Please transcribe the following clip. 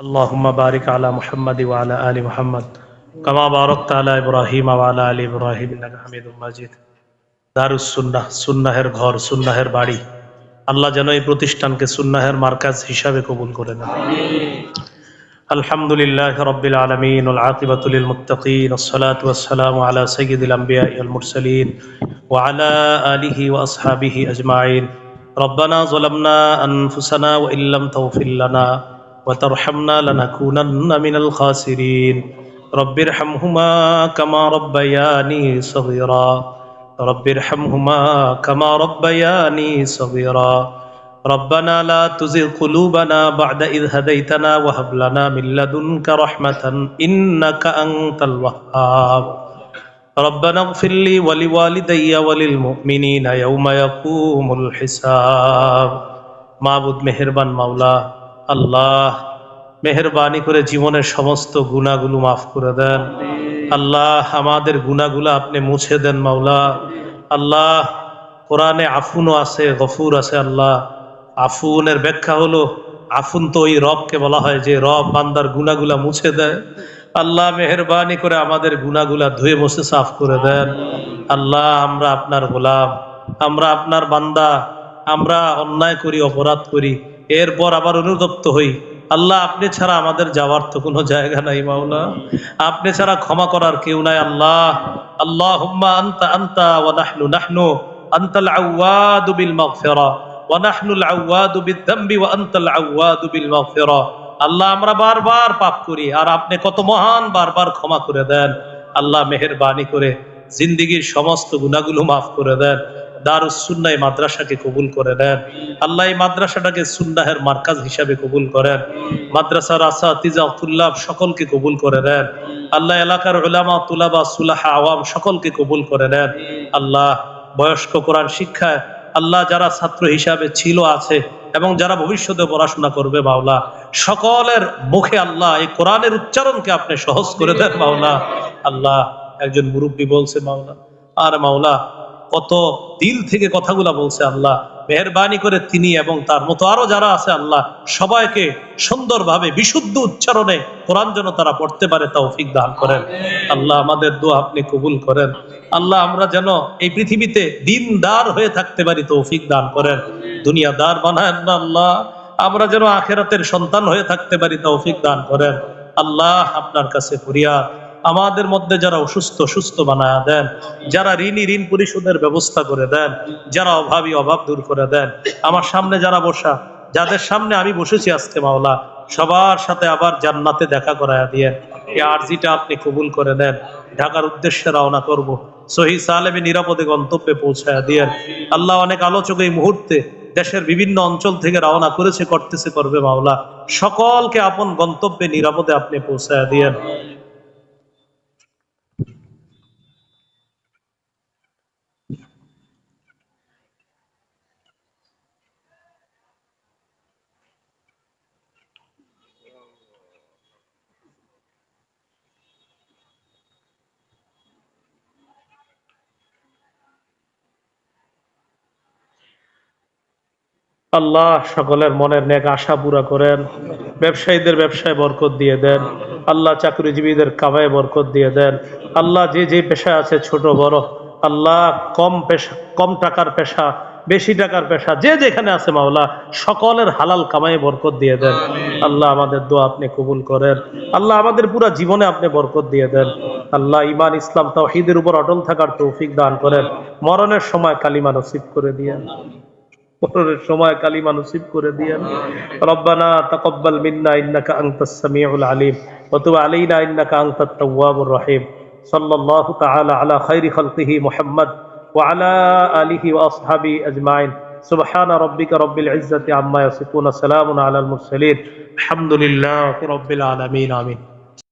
اللهم بارك على محمد وعلى آل محمد كما باركت على إبراهيم وعلى آل إبراهيم إنك حميد مجيد দারুস সুন্নাহ সুন্নাহের ঘর সুন্নাহের বাড়ি আল্লাহ যেন এই প্রতিষ্ঠানকে সুন্নাহের মার্কাজ হিসাবে কবুল করে নেন الحمد لله رب العالمين والعاقبة للمتقين والصلاة والسلام على سيد الأنبياء والمرسلين وعلى آله وأصحابه أجمعين ربنا ظلمنا أنفسنا وإن لم تغفر لنا وترحمنا لنكونن من الخاسرين. رب ارحمهما كما ربياني صغيرا. رب ارحمهما كما ربياني صغيرا. ربنا لا تزغ قلوبنا بعد إذ هديتنا وهب لنا من لدنك رحمة إنك أنت الوهاب. ربنا اغفر لي ولوالدي وللمؤمنين يوم يقوم الحساب. معبود مهربان مولاه আল্লাহ, মেহরবানি করে জীবনের সমস্ত গুণাগুলো মাফ করে দেন। আল্লাহ, আমাদের গুণাগুলো আপনি মুছে দেন, মাওলা। আল্লাহ, কোরআনে আফুনও আছে, গফুর আছে, আল্লাহ। আফুনের ব্যাখ্যা হলো, আফুন তো ওই রবকে বলা হয় যে রব বান্দার গুণাগুলা মুছে দেয়। আল্লাহ, মেহরবানি করে আমাদের গুণাগুলা ধুয়ে মুছে সাফ করে দেন। আল্লাহ, আমরা আপনার গোলাম, আমরা আপনার বান্দা, আমরা অন্যায় করি, অপরাধ করি। এরপর আবার অনুতপ্ত হই। আল্লাহ, আপনি ছাড়া আমাদের যাওয়ার তো কোনো জায়গা নাই, মাওলা। আপনি ছাড়া ক্ষমা করার কেউ নাই, আল্লাহ। আল্লাহ আন্তা আন্তা নাহনু আন্তাল আউয়াদু বিল মাগফিরা। ওয়া নাহনুল আউয়াদু ওয়া আনতাল আউয়াদু বিল মাগফিরা। আল্লাহ, আমরা বারবার পাপ করি আর আপনি কত মহান বারবার ক্ষমা করে দেন। আল্লাহ, মেহেরবানি করে জিন্দিগির সমস্ত গুণাগুলো মাফ করে দেন। দারুস সুন্নাহ মাদ্রাসাকে কবুল করে নেন। আল্লাহ এই মাদ্রাসাটাকে সুন্নাহের মার্কাজ হিসাবে কবুল করেন। মাদ্রাসার আসা তিজা তুল্লাব সকলকে কবুল করে নেন। আল্লাহ এলাকার উলামা, তুলাবা, সুলাহা, আওয়াম সকলকে কবুল করে নেন। আল্লাহ বয়স্ক কোরআন শিক্ষায় আল্লাহ যারা ছাত্র হিসাবে ছিল, আছে এবং যারা ভবিষ্যতে পড়াশোনা করবে, মাওলা, সকলের মুখে আল্লাহ এই কোরআনের উচ্চারণকে আপনি সহজ করে দেন, মাওলা। আল্লাহ একজন মুরব্বী বলছে, মাওলা, আর মাওলা কত দিল থেকে কথাগুলা বলছে আল্লাহ। মেহরবানি করে তিনি এবং তার মতো আরও যারা আছে আল্লাহ, সবাইকে সুন্দরভাবে, বিশুদ্ধ উচ্চারণে কোরআন যেন তারা পড়তে পারে, তৌফিক দান করেন। আল্লাহ আমাদের দোয়া আপনি কবুল করেন। আল্লাহ আমরা যেন এই পৃথিবীতে দিনদার হয়ে থাকতে পারি, তৌফিক দান করেন। দুনিয়াদার বানায়েন না আল্লাহ। আমরা যেন আখেরাতের সন্তান হয়ে থাকতে পারি, তৌফিক দান করেন। আল্লাহ আপনার কাছে ফরিয়াদ। আমাদের মধ্যে যারা অসুস্থ, সুস্থ বানায় দেন। যারা ঋণী, ঋণ পরিশোধের ব্যবস্থা করে দেন। যারা অভাবী, অভাব দূর করে দেন। আমার সামনে যারা বসা, যাদের সামনে আমি বসেছি আজকে মাওলা, সবার সাথে আবার জান্নাতে দেখা করায় দিয়ে এই আর্জিটা আপনি কবুল করে নেন। ঢাকার উদ্দেশ্যে রওনা করব। সহি সালেমে নিরাপদে গন্তব্যে পৌঁছায় দিয়েন আল্লাহ অনেক আলোচক এই মুহূর্তে দেশের বিভিন্ন অঞ্চল থেকে রওনা করেছে, করতেছে, করবে মাওলা। সকলকে আপন গন্তব্যে, নিরাপদে আপনি পৌঁছায় দিয়েন আল্লাহ সকলের মনের নেক আশা পুরা করেন, ব্যবসায়ীদের ব্যবসায় বরকত দিয়ে দেন, আল্লাহ চাকরিজীবীদের কামায় বরকত দিয়ে দেন, আল্লাহ যে যে পেশায় আছে ছোট বড়, আল্লাহ কম পেশা, কম টাকার পেশা, বেশি টাকার পেশা, যে যেখানে আছে মাওলা, সকলের হালাল কামাই বরকত দিয়ে দেন। আল্লাহ আমাদের দোয়া আপনি কবুল করেন, আল্লাহ আমাদের পুরো জীবনে আপনি বরকত দিয়ে দেন। আল্লাহ ইমান ইসলাম, তাওহীদের উপর অটল থাকার তৌফিক দান করেন, মরণের সময় কালিমা নসিব করে দিয়েন মরণের সময় কালিমা নসিব করে দিয়েন রব্বানা তাকাব্বাল মিন্না ইন্নাকা আনতাস সামিউল আলিম ওয়া তুব আলাইনা ইন্নাকা আনতাত তাওয়াবুর রহিম সাল্লাল্লাহু তাআলা আলা খাইরি খালকিহি মুহাম্মদ ওয়া আলা আলিহি ওয়া আসহাবিহি আজমাইন سبحان ربك رب العزة عما يصفون سلام على المرسلين الحمد لله رب العالمين آمين